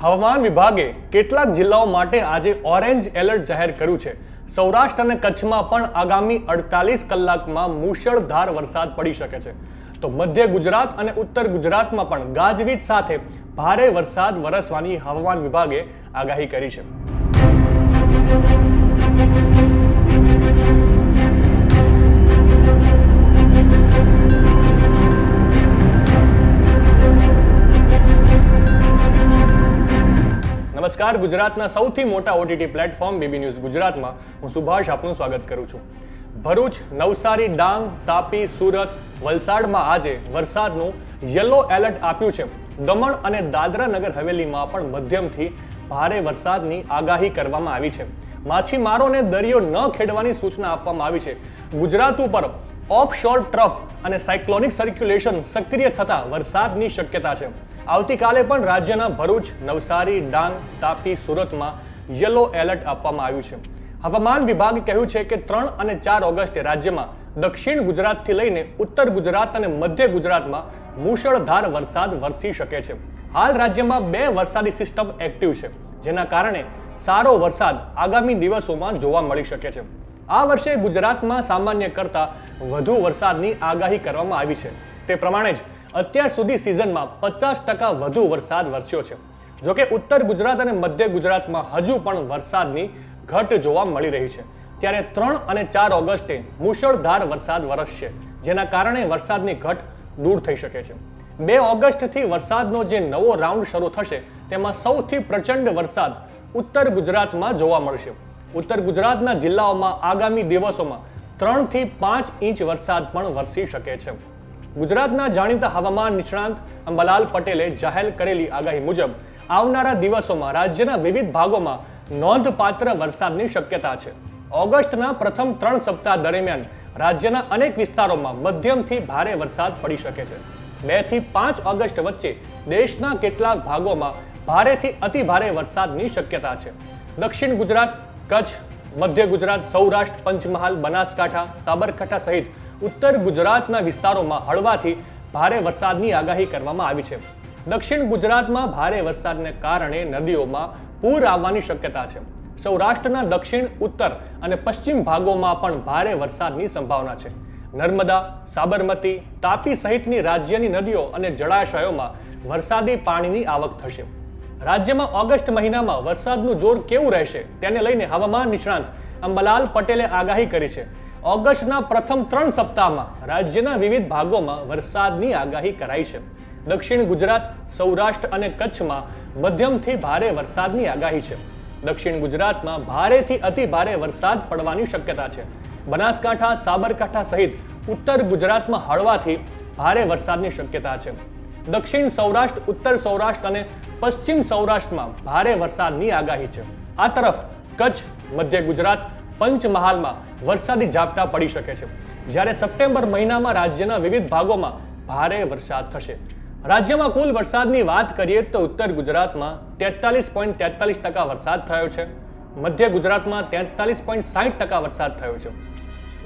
હવામાન વિભાગે કેટલાક જિલ્લાઓ માટે આજે ઓરેન્જ એલર્ટ જાહેર કર્યું છે. સૌરાષ્ટ્ર અને કચ્છમાં પણ આગામી અડતાલીસ કલાકમાં મુશળધાર વરસાદ પડી શકે છે. તો મધ્ય ગુજરાત અને ઉત્તર ગુજરાતમાં પણ ગાજવીજ સાથે ભારે વરસાદ વરસવાની હવામાન વિભાગે આગાહી કરી છે. નમસ્કાર. ગુજરાતના સૌથી મોટા ઓટીટી પ્લેટફોર્મ બીબી ન્યૂઝ ગુજરાતમાં હું સુભાષ આપનું સ્વાગત કરું છું. ભરૂચ, નવસારી, ડાંગ, તાપી, સુરત, વલસાડમાં આજે વરસાદનું યલો એલર્ટ આપ્યું છે. દમણ અને દાદરા નગર હવેલીમાં પણ મધ્યમથી ભારે વરસાદની આગાહી કરવામાં આવી છે. માછીમારોને દરિયો ન ખેડવાની સૂચના આપવામાં આવી છે. ગુજરાત ઉપર ઓફ શોર ટ્રફ અને સાયક્લોનિક સર્ક્યુલેશન સક્રિય થતા વરસાદની શક્યતા છે. આવતીકાલે પણ રાજ્યના ભરૂચ, નવસારી, ડાંગ, તાપી, સુરતમાં યલો એલર્ટ આપવામાં આવ્યું છે. હવામાન વિભાગે કહ્યું છે કે ત્રણ અને ચાર ઓગસ્ટે રાજ્યમાં દક્ષિણ ગુજરાતથી લઈને ઉત્તર ગુજરાત અને મધ્ય ગુજરાતમાં મુશળધાર વરસાદ વરસી શકે છે. હાલ રાજ્યમાં બે વરસાદી સિસ્ટમ એક્ટિવ છે, જેના કારણે સારો વરસાદ આગામી દિવસોમાં જોવા મળી શકે છે. આ વર્ષે ગુજરાતમાં સામાન્ય કરતા વધુ વરસાદની આગાહી કરવામાં આવી છે. તે પ્રમાણે જ અત્યાર સુધી સિઝનમાં પચાસ ટકા વધુ વરસાદ વરસ્યો છે. જોકે ઉત્તર ગુજરાત અને મધ્ય ગુજરાતમાં હજુ પણ વરસાદની ઘટ જોવા મળી રહી છે. ત્યારે ત્રણ અને ચાર ઓગસ્ટે મુશળધાર વરસાદ વરસશે, જેના કારણે વરસાદની ઘટ દૂર થઈ શકે છે. બે ઓગસ્ટથી વરસાદનો જે નવો રાઉન્ડ શરૂ થશે, તેમાં સૌથી પ્રચંડ વરસાદ ઉત્તર ગુજરાતમાં જોવા મળશે. ઉત્તર ગુજરાતના જિલ્લાઓમાં આગામી દિવસોમાં ત્રણથી પાંચ ઇંચ વરસાદ પણ વરસી શકે છે. ગુજરાતના જાણીતા હવામાન નિષ્ણાંત અંબાલાલ પટેલે જાહેર કરેલી આગાહી મુજબ, આવનારા દિવસોમાં રાજ્યના વિવિધ ભાગોમાં નોંધપાત્ર વરસાદની શક્યતા છે. ઓગસ્ટના પ્રથમ ત્રણ સપ્તાહ દરમિયાન રાજ્યના અનેક વિસ્તારોમાં મધ્યમથી ભારે વરસાદ પડી શકે છે. બેથી પાંચ ઓગસ્ટ વચ્ચે દેશના કેટલાક ભાગોમાં ભારેથી અતિ ભારે વરસાદની શક્યતા છે. દક્ષિણ ગુજરાત કચ્છ, મધ્ય ગુજરાત, સૌરાષ્ટ્ર, પંચમહાલ, બનાસકાંઠા, સાબરકાંઠા સહિત ઉત્તર ગુજરાતના વિસ્તારોમાં હળવાથી ભારે વરસાદની આગાહી કરવામાં આવી છે. દક્ષિણ ગુજરાતમાં ભારે વરસાદને કારણે નદીઓમાં પૂર આવવાની શક્યતા છે. સૌરાષ્ટ્રના દક્ષિણ, ઉત્તર અને પશ્ચિમ ભાગોમાં પણ ભારે વરસાદની સંભાવના છે. નર્મદા, સાબરમતી, તાપી સહિતની રાજ્યની નદીઓ અને જળાશયોમાં વરસાદી પાણીની આવક થશે. રાજ્યમાં ઓગસ્ટ મહિનામાં વરસાદનું જોર કેવું રહેશે તેને લઈને હવામાન નિષ્ણાંત અંબલાલ પટેલે આગાહી કરી છે. ઓગસ્ટના પ્રથમ ત્રણ સપ્તાહમાં રાજ્યના વિવિધ ભાગોમાં વરસાદની આગાહી કરાઈ છે. દક્ષિણ ગુજરાત, સૌરાષ્ટ્ર અને કચ્છમાં મધ્યમથી ભારે વરસાદની આગાહી છે. દક્ષિણ ગુજરાતમાં ભારેથી અતિ ભારે વરસાદ પડવાની શક્યતા છે. બનાસકાંઠા, સાબરકાંઠા સહિત ઉત્તર ગુજરાતમાં હળવાથી ભારે વરસાદની શક્યતા છે. દક્ષિણ સૌરાષ્ટ્ર, ઉત્તર સૌરાષ્ટ્ર અને પશ્ચિમ સૌરાષ્ટ્રમાં ભારે વરસાદની આગાહી છે. આ તરફ કચ્છ, મધ્ય ગુજરાત પંચમહાલમાં વરસાદી ઝાપટા પડી શકે છે. જ્યારે સપ્ટેમ્બર મહિનામાં રાજ્યના વિવિધ ભાગોમાં ભારે વરસાદ થશે. રાજ્યમાં કુલ વરસાદની વાત કરીએ તો ઉત્તર ગુજરાતમાં તેતાલીસ પોઈન્ટ તેતાલીસ ટકા વરસાદ થયો છે. મધ્ય ગુજરાતમાં તેતાલીસ પોઈન્ટ સાહીઠ ટકા વરસાદ થયો છે.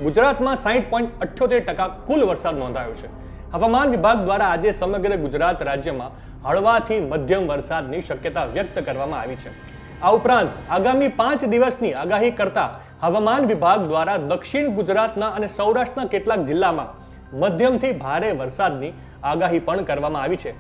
ગુજરાતમાં સાહીઠ પોઈન્ટ અઠ્યોતેર ટકા કુલ વરસાદ નોંધાયો છે. હવામાન વિભાગ દ્વારા આજે સમગ્ર ગુજરાત રાજ્યમાં હળવાથી મધ્યમ વરસાદની શક્યતા વ્યક્ત કરવામાં આવી છે. આ ઉપરાંત આગામી પાંચ દિવસની આગાહી કરતા હવામાન વિભાગ દ્વારા દક્ષિણ ગુજરાતના અને સૌરાષ્ટ્રના કેટલાક જિલ્લામાં મધ્યમથી ભારે વરસાદની આગાહી પણ કરવામાં આવી છે.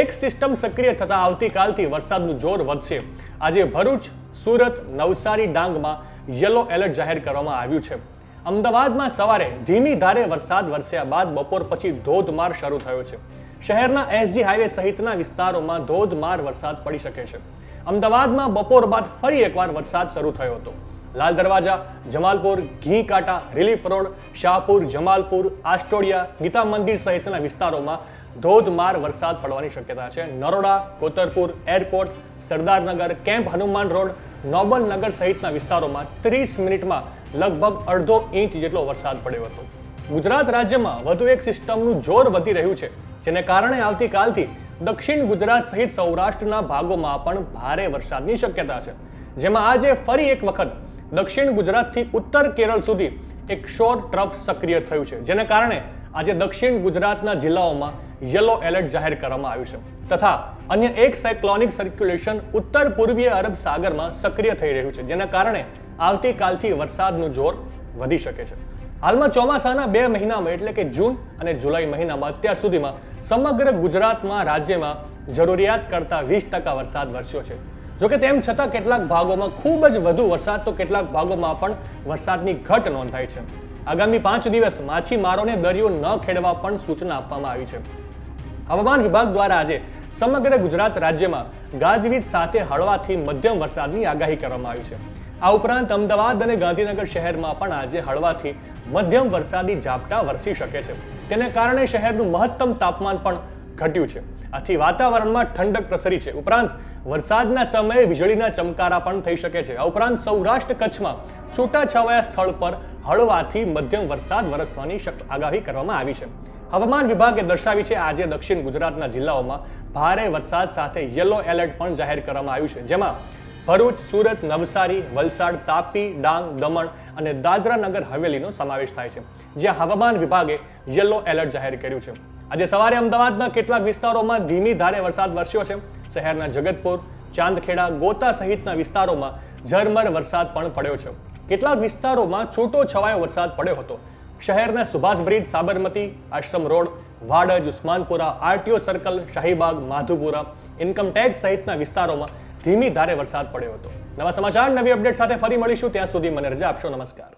એક સિસ્ટમ સક્રિય થતા આવતીકાલથી વરસાદનું જોર વધશે. આજે ભરૂચ, સુરત, નવસારી ડાંગમાં યલો એલર્ટ જાહેર કરવામાં આવ્યું છે. અમદાવાદમાં સવારે ધીમી ધારે વરસાદ વરસ્યા બાદ બપોર પછી ધોધમાર શરૂ થયો છે. શહેરના એસજી હાઈવે સહિતના વિસ્તારોમાં ધોધમાર વરસાદ પડી શકે છે. અમદાવાદમાં બપોર બાદ ફરી એકવાર વરસાદ શરૂ થયો હતો. લાલ દરવાજા, જમાલપુર ઘી કાંટા રિલીફ રોડ શાહપુર, જમાલપુર આસ્ટોડિયા ગીતા મંદિર સહિતના વિસ્તારોમાં ધોધમાર વરસાદ પડવાની શક્યતા છે. Naroda, Kotarpur airport Sardarnagar camp Hanuman road Noble Nagar સહિતના વિસ્તારોમાં ત્રીસ મિનિટમાં લગભગ અડધો ઇંચ જેટલો વરસાદ પડ્યો હતો. ગુજરાત રાજ્યમાં વધુ એક સિસ્ટમનું જોર વધી રહ્યું છે, જેને કારણે આવતીકાલથી દક્ષિણ ગુજરાત સહિત સૌરાષ્ટ્રના ભાગોમાં પણ ભારે વરસાદની શક્યતા છે. જેમાં આજે ફરી એક વખત દક્ષિણ ગુજરાતથી ઉત્તર કેરળ સુધી એક શોર ટ્રફ સક્રિય થયું છે, જેને કારણે આજે દક્ષિણ ગુજરાતના જિલ્લાઓમાં યલો એલર્ટ જાહેર કરવામાં આવ્યું છે. તથા અન્ય એક સાયક્લોનિક સર્ક્યુલેશન ઉત્તર પૂર્વીય અરબ સાગરમાં સક્રિય થઈ રહ્યું છે, જેના કારણે આવતીકાલથી વરસાદનું જોર વધી શકે છે. હાલમાં ચોમાસાના બે મહિનામાં, એટલે કે જૂન અને જુલાઈ મહિનામાં, અત્યાર સુધીમાં સમગ્ર ગુજરાતમાં રાજ્યમાં જરૂરિયાત કરતાં વીસ ટકા વરસાદ વરસ્યો છે. જોકે તેમ છતાં, કેટલાક ભાગોમાં ખૂબ જ વધુ વરસાદ, તો કેટલાક ભાગોમાં પણ વરસાદની ઘટ નોંધાઈ છે. આગામી પાંચ દિવસ માછીમારોને દરિયો ન ખેડવા પણ સૂચના આપવામાં આવી છે. હવામાન વિભાગ દ્વારા આજે સમગ્ર ગુજરાત રાજ્યમાં ગાજવીજ સાથે હળવાથી મધ્યમ વરસાદની આગાહી કરવામાં આવી છે. આ ઉપરાંત અમદાવાદ અને ગાંધીનગર શહેરમાં પણ આજે હળવાથી મધ્યમ વરસાદી ઝાપટા વરસી શકે છે. તેને કારણે શહેરનું મહત્તમ તાપમાન પણ ઘટ્યું છે. આથી વાતાવરણમાં ઠંડક પ્રસરી છે. ઉપરાંત વરસાદના સમયે વીજળીના ચમકારા પણ થઈ શકે છે. આ ઉપરાંત સૌરાષ્ટ્ર કચ્છમાં છૂટાછવાયા સ્થળ પર હળવાથી મધ્યમ વરસાદ વરસવાની આગાહી કરવામાં આવી છે. હવામાન વિભાગે દર્શાવી છે, આજે દક્ષિણ ગુજરાતના જિલ્લાઓમાં ભારે વરસાદ સાથે યલો એલર્ટ પણ જાહેર કરવામાં આવ્યું છે. જેમાં ભરૂચ, સુરત, નવસારી, વલસાડ, તાપી, ડાંગ, દમણ અને દાદરા નગર હવેલીનો સમાવેશ થાય છે. જ્યાં હવામાન વિભાગે યલો એલર્ટ જાહેર કર્યું છે. આજે સવારે અમદાવાદના કેટલાક વિસ્તારોમાં ધીમી ધારે વરસાદ વરસ્યો છે. શહેરના જગતપુર, ચાંદખેડા, ગોતા સહિતના વિસ્તારોમાં ઝરમર વરસાદ પણ પડ્યો છે. કેટલાક વિસ્તારોમાં છૂટો છવાયો વરસાદ પડ્યો હતો. શહેરના Subhash bridge Sabarmati, Ashram road, Vadaj, Usmanpura, RTO circle, Shahibaug, Madhupura income tax સહિતના વિસ્તારોમાં ધીમી ધારે વરસાદ પડ્યો હતો. નવા સમાચાર, નવી અપડેટ સાથે ફરી મળીશું. ત્યાં સુધી મને રજા આપશો. નમસ્કાર.